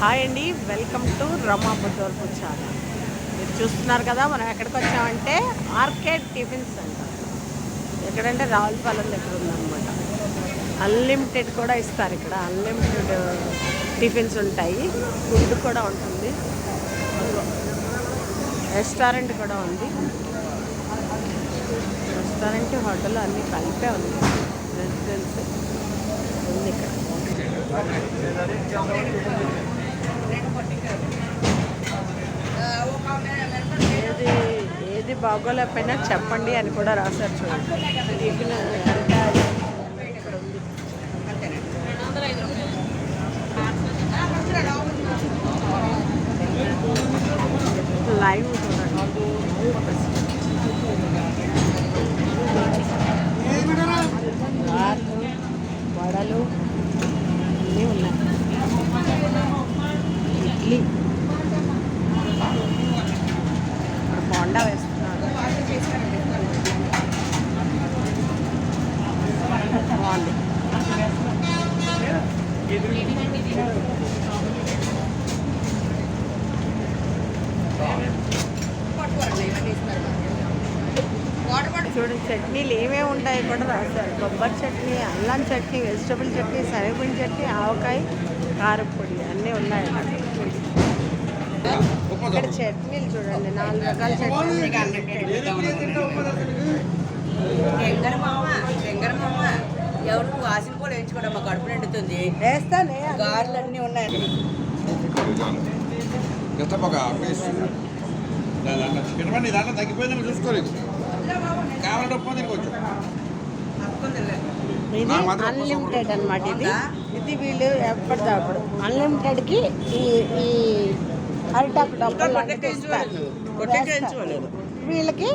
Hi అండి welcome to Rama Buddhavarapu channel. మీరు చూస్తున్నారు కదా మనం ఎక్కడికి వచ్చామంటే ఆర్కేడ్ టిఫిన్స్ సెంటర్ ఎక్కడంటే రావులపాలెం దగ్గర ఉందన్నమాట. అన్లిమిటెడ్ కూడా ఇస్తారు ఇక్కడ. అన్లిమిటెడ్ uh, టిఫిన్స్ ఉంటాయి. ఫుడ్ కూడా ఉంటుంది. రెస్టారెంట్ కూడా ఉంది. రెస్టారెంట్ హోటల్ అన్నీ కలిపే ఉంది. రెసిడెన్స్ ఉంది ఇక్కడ. ఏది బాగోలేకపోయినా చెప్పండి అని కూడా రాశారు చూడండి. లైవ్ చూడండి. వడలు అన్నీ ఉన్నాయి ఇడ్లీ బాగుంది చూడండి చట్నీలు ఏమేమి ఉంటాయో కూడా రాశారు. కొబ్బరి చట్నీ అల్లం చట్నీ వెజిటబుల్ చట్నీ శనగపిండి చట్నీ ఆవకాయ కారపొడి అన్నీ ఉన్నాయి ఇక్కడ చట్నీలు చూడండి నాలుగు రకాల చట్నీలు వెంగరమామ ఎవరు? వాసన కూడా వేయించుకోవడం మా కడుపు నిండుతుంది. వేస్తానే. గారెలు అన్నీ ఉన్నాయి దాంట్లో తగ్గిపోయిందని చూసుకోలేదు. కావాలంటే ఇది అన్లిమిటెడ్ అనమాట ఇది. ఇది వీళ్ళు ఎప్పటిదప్పుడు అన్లిమిటెడ్కి ఈ ఈ అరిటాకు డబ్బులు. వీళ్ళకి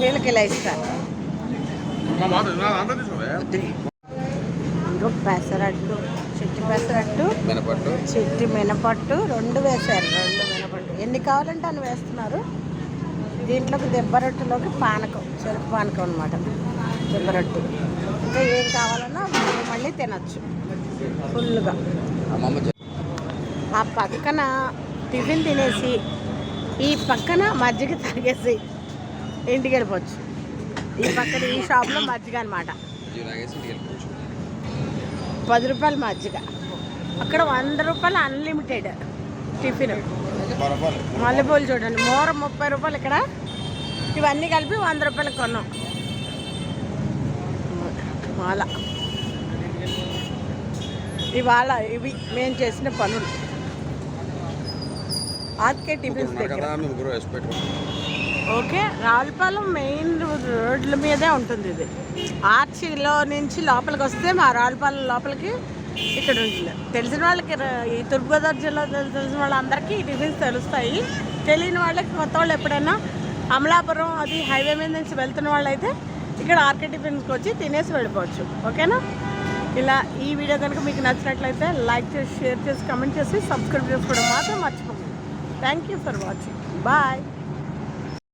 వీళ్ళకి ఇలా ఇస్తారు. ఇంకో పెసరట్టు చిట్టి పెసరట్టు మినపట్టు. చిట్టి మినపట్టు రెండు వేశారు రెండు మినపట్టు. ఎన్ని కావాలంటే అన్ని వేస్తున్నారు. దీంట్లోకి దెబ్బరొట్టులోకి పానకం చెరుకు పానకం అనమాట దెబ్బరొట్టు ఇంకా ఏం కావాలన్నా మళ్ళీ మళ్ళీ తినచ్చు. ఫుల్గా అమ్మమ్మ ఆ పక్కన టిఫిన్ తినేసి ఈ పక్కన మజ్జిగ తాగేసి ఇంటికి వెళ్ళిపోవచ్చు. ఈ పక్కన ఈ షాప్లో మజ్జిగ అనమాట పది రూపాయలు మజ్జిగ. అక్కడ వంద రూపాయలు అన్లిమిటెడ్ టిఫిన్. మల్లెపూలు చూడండి మూర ముప్పై రూపాయలు ఇక్కడ. ఇవన్నీ కలిపి వంద రూపాయలకు కొన్నాం. మాల. ఇవాళ ఇవి మేము చేసిన పనులు. ఆర్కే టిఫిన్స్ దగ్గర. ఓకే రావులపాలెం మెయిన్ రోడ్ల మీదే ఉంటుంది ఇది. ఆర్చిలో నుంచి లోపలికి వస్తే మా రావులపాలెం లోపలికి ఇక్కడ ఉంటుంది. తెలిసిన వాళ్ళకి ఈ తూర్పుగోదావరి జిల్లా తెలిసిన వాళ్ళందరికీ ఈ టిఫిన్స్ తెలుస్తాయి. తెలియని వాళ్ళకి కొత్త వాళ్ళు ఎప్పుడైనా అమలాపురం అది హైవే మీద నుంచి వెళ్తున్న వాళ్ళు అయితే ఇక్కడ ఆర్కే టిఫిన్స్కి వచ్చి తినేసి వెళ్ళిపోవచ్చు. ఓకేనా? ఇలా ఈ వీడియో కనుక మీకు నచ్చినట్లయితే లైక్ చేసి షేర్ చేసి కమెంట్ చేసి సబ్స్క్రైబ్ చేసుకోవడం మాత్రం మర్చిపోకండి. Thank you for watching bye